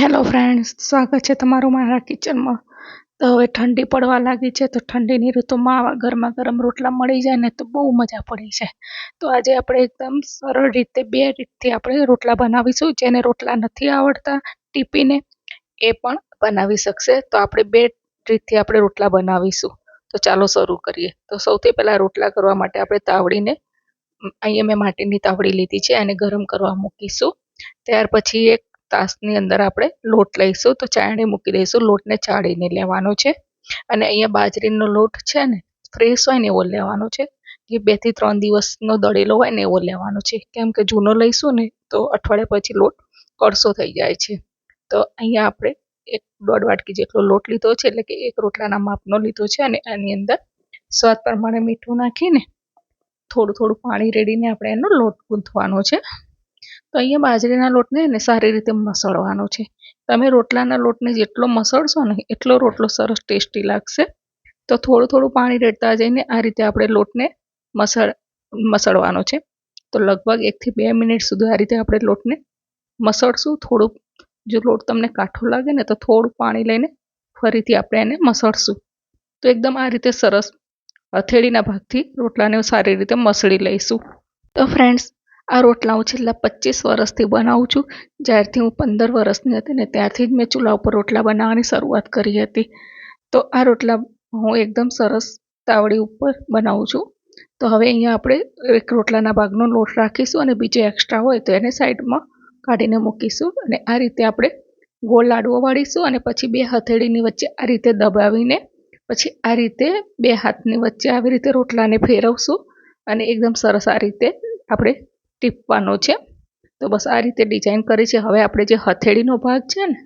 Hello friends, સ્વાગત છે તમારું મારા કિચનમાં. તો હવે ઠંડી પડવા લાગી છે, તો ઠંડીની ઋતુમાં આવા ગરમા ગરમ રોટલા મળી જાય ને તો બહુ મજા પડી જાય. તો આજે આપણે એકદમ સરળ રીતે બે રીતથી આપણે રોટલા બનાવીશું, જેને રોટલા નથી આવડતા ટીપીને, એ પણ બનાવી શકશે. તો આપણે બે રીતથી આપણે રોટલા બનાવીશું. તો ચાલો શરૂ કરીએ. તો સૌથી પહેલાં રોટલા કરવા માટે આપણે તાવડીને અહીંયા મેં માટીની તાવડી લીધી છે, એને ગરમ કરવા મૂકીશું. ત્યાર પછી એક તાસની અંદર આપણે લોટ લઈશું. તો ચાળણી મૂકી દઈશું. લોટને ચાળીને લેવાનો છે. અને અહીંયા બાજરીનો લોટ છે ને, ફ્રેશ હોય ને એવો લેવાનો છે. કે બેથી ત્રણ દિવસનો દળેલો હોય ને એવો લેવાનો છે. કેમ કે જૂનો લઈશું ને, તો અઠવાડિયા પછી લોટ કડસો થઈ જાય છે. તો અહીંયા આપણે એક દોઢ વાટકી જેટલો લોટ લીધો છે. એટલે કે એક રોટલાના માપનો લીધો છે અને આની અંદર સ્વાદ પ્રમાણે મીઠું નાખીને થોડું થોડું પાણી રેડીને આપણે એનો લોટ ગૂંથવાનો છે. તો અહીંયા બાજરીના લોટને એને સારી રીતે મસળવાનો છે. તમે રોટલાના લોટને જેટલો મસળશો ને એટલો રોટલો સરસ ટેસ્ટી લાગશે. તો થોડું થોડું પાણી રેડતા જઈને આ રીતે આપણે લોટને મસળ, મસળવાનો છે. તો લગભગ એકથી બે મિનિટ સુધી આ રીતે આપણે લોટને મસળશું. થોડુંક જો લોટ તમને કાઠો લાગે ને તો થોડું પાણી લઈને ફરીથી આપણે એને મસળશું. તો એકદમ આ રીતે સરસ હથેળીના ભાગથી રોટલાને સારી રીતે મસળી લઈશું. તો ફ્રેન્ડ્સ આ રોટલા હું છેલ્લા પચીસ વર્ષથી બનાવું છું. જ્યારથી હું પંદર વર્ષની હતી ને ત્યારથી જ મેં ચૂલા ઉપર રોટલા બનાવવાની શરૂઆત કરી હતી. તો આ રોટલા હું એકદમ સરસ તાવડી ઉપર બનાવું છું. તો હવે અહીંયા આપણે એક રોટલાના ભાગનો લોટ રાખીશું અને બીજો એક્સ્ટ્રા હોય તો એને સાઈડમાં કાઢીને મૂકીશું અને આ રીતે આપણે ગોળ લાડવો વાળીશું અને પછી બે હથેળીની વચ્ચે આ રીતે દબાવીને પછી આ રીતે બે હાથની વચ્ચે આવી રીતે રોટલાને ફેરવશું અને એકદમ સરસ આ રીતે આપણે ટીપવાનો છે. તો બસ આ રીતે ડિઝાઇન કરી છે. હવે આપણે જે હથેળીનો ભાગ છે ને,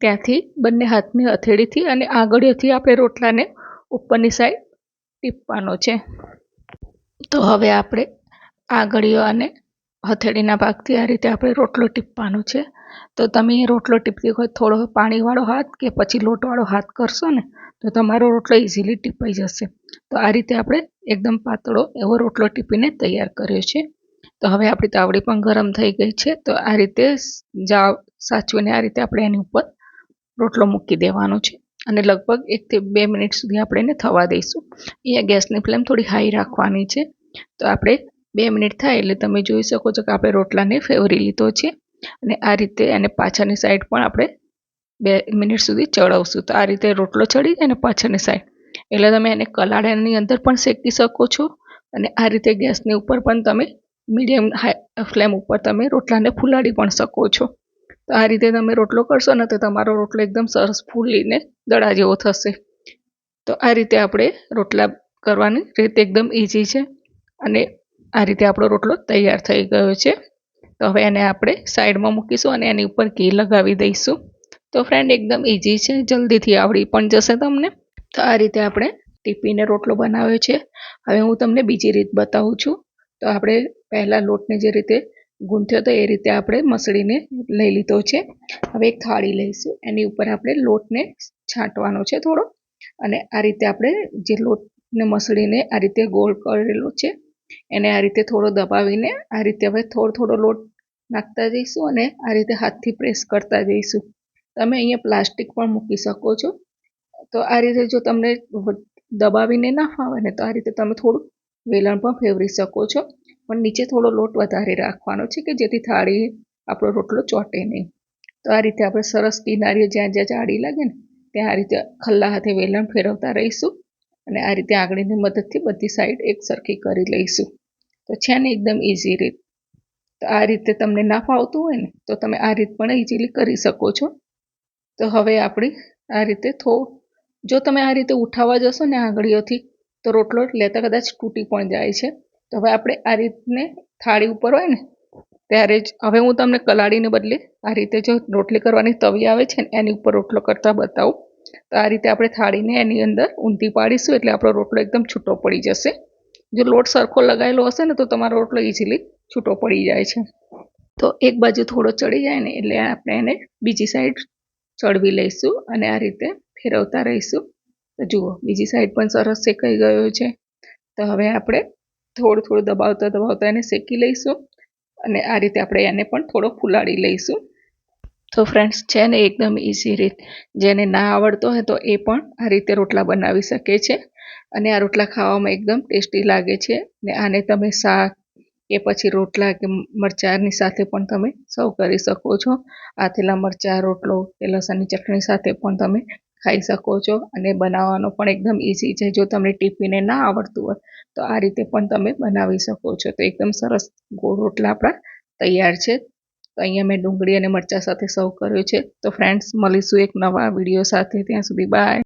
ત્યાંથી બંને હાથની હથેળીથી અને આગળીઓથી આપણે રોટલાને ઉપરની સાઈડ ટીપવાનો છે. તો હવે આપણે આગળીઓ અને હથેળીના ભાગથી આ રીતે આપણે રોટલો ટીપવાનો છે. તો તમે રોટલો ટીપતી હોય થોડો પાણીવાળો હાથ કે પછી લોટવાળો હાથ કરશો ને, તો તમારો રોટલો ઇઝીલી ટીપાઈ જશે. તો આ રીતે આપણે એકદમ પાતળો એવો રોટલો ટીપીને તૈયાર કર્યો છે. તો હવે આપણી તાવડી પણ ગરમ થઈ ગઈ છે. તો આ રીતે જાવ, સાચવીને આ રીતે આપણે એની ઉપર રોટલો મૂકી દેવાનો છે. અને લગભગ એકથી બે મિનિટ સુધી આપણે એને થવા દઈશું. અહીંયા ગેસની ફ્લેમ થોડી હાઈ રાખવાની છે. તો આપણે બે મિનિટ થાય એટલે તમે જોઈ શકો છો કે આપણે રોટલાને ફેવરી લીધો છે. અને આ રીતે એને પાછળની સાઈડ પણ આપણે બે મિનિટ સુધી ચડાવશું. તો આ રીતે રોટલો ચડી જાય ને પાછળની સાઈડ. એટલે તમે એને કલાડાની અંદર પણ શેકી શકો છો. અને આ રીતે ગેસની ઉપર પણ તમે મીડિયમ હાઈ ફ્લેમ ઉપર તમે રોટલાને ફૂલાડી પણ શકો છો. તો આ રીતે તમે રોટલો કરશો ને તો તમારો રોટલો એકદમ સરસ ફૂલીને દડા જેવો થશે. તો આ રીતે આપણે રોટલા કરવાની રીત એકદમ ઇઝી છે અને આ રીતે આપણો રોટલો તૈયાર થઈ ગયો છે. તો હવે એને આપણે સાઈડમાં મૂકીશું અને એની ઉપર ઘી લગાવી દઈશું. તો ફ્રેન્ડ એકદમ ઇઝી છે, જલ્દીથી આવડી પણ જશે તમને. તો આ રીતે આપણે ટીપીને રોટલો બનાવ્યો છે. હવે હું તમને બીજી રીત બતાવું છું. તો આપણે પહેલાં લોટને જે રીતે ગૂંથ્યો તો એ રીતે આપણે મસળીને લઈ લીધો છે. હવે એક થાળી લઈશું. એની ઉપર આપણે લોટને છાંટવાનો છે થોડો. અને આ રીતે આપણે જે લોટને મસળીને આ રીતે ગોળ કરેલો છે, એને આ રીતે થોડો દબાવીને આ રીતે હવે થોડો થોડો લોટ નાખતા જઈશું અને આ રીતે હાથથી પ્રેસ કરતા જઈશું. તમે અહીંયા પ્લાસ્ટિક પણ મૂકી શકો છો. તો આ રીતે જો તમને દબાવીને ના ફાવે ને તો આ રીતે તમે થોડું વેલણ પણ ફેરવી શકો છો. પણ નીચે થોડો લોટ વધારે રાખવાનો છે કે જેથી થાળી આપણો રોટલો ચોટે નહીં. તો આ રીતે આપણે સરસ કિનારીઓ જ્યાં જ્યાં જાડી લાગે ને, ત્યાં આ રીતે ખલ્લા હાથે વેલણ ફેરવતા રહીશું અને આ રીતે આંગળીની મદદથી બધી સાઈડ એક સરખી કરી લઈશું. તો છે ને એકદમ ઇઝી રીત. તો આ રીતે તમને ના ફાવતું હોય ને, તો તમે આ રીત પણ ઇઝીલી કરી શકો છો. તો હવે આપણી આ રીતે થો, જો તમે આ રીતે ઉઠાવવા જશો ને આંગળીઓથી તો રોટલો લેતા કદાચ તૂટી પણ જાય છે. તો હવે આપણે આ રીતને થાળી ઉપર હોય ને, ત્યારે જ હવે હું તમને કલાડીને બદલે આ રીતે જો રોટલી કરવાની તવી આવે છે ને, એની ઉપર રોટલો કરતાં બતાવું. તો આ રીતે આપણે થાળીને એની અંદર ઊંધી પાડીશું એટલે આપણો રોટલો એકદમ છૂટો પડી જશે. જો લોટ સરખો લગાવેલો હશે ને, તો તમારો રોટલો ઇઝીલી છૂટો પડી જાય છે. તો એક બાજુ થોડો ચડી જાય ને, એટલે આપણે એને બીજી સાઈડ ચડવી લઈશું અને આ રીતે ફેરવતા રહીશું. તો જુઓ, બીજી સાઈડ પણ સરસ શેકાઈ ગયો છે. તો હવે આપણે થોડું થોડું દબાવતા દબાવતા એને શેકી લઈશું અને આ રીતે આપણે એને પણ થોડો ફૂલાડી લઈશું. તો ફ્રેન્ડ્સ છે ને એકદમ ઇઝી રીત, જેને ના આવડતો હોય તો એ પણ આ રીતે રોટલા બનાવી શકે છે. અને આ રોટલા ખાવામાં એકદમ ટેસ્ટી લાગે છે ને આને તમે શાક કે પછી રોટલા કે મરચાંની સાથે પણ તમે સર્વ કરી શકો છો. આથેલા મરચાં, રોટલો કે લસણની ચટણી સાથે પણ તમે ખાઈ શકો છો અને બનાવવાનો પણ એકદમ ઇઝી છે. જો તમને ટિફિને ના આવડતું હોય, તો આ રીતે પણ તમે બનાવી શકો છો. તો એકદમ સરસ ગોળ રોટલા આપણા તૈયાર છે. તો અહીંયા મેં ડુંગળી અને મરચાં સાથે સર્વ કર્યો છે. તો ફ્રેન્ડ્સ મળીશું એક નવા વીડિયો સાથે. ત્યાં સુધી બાય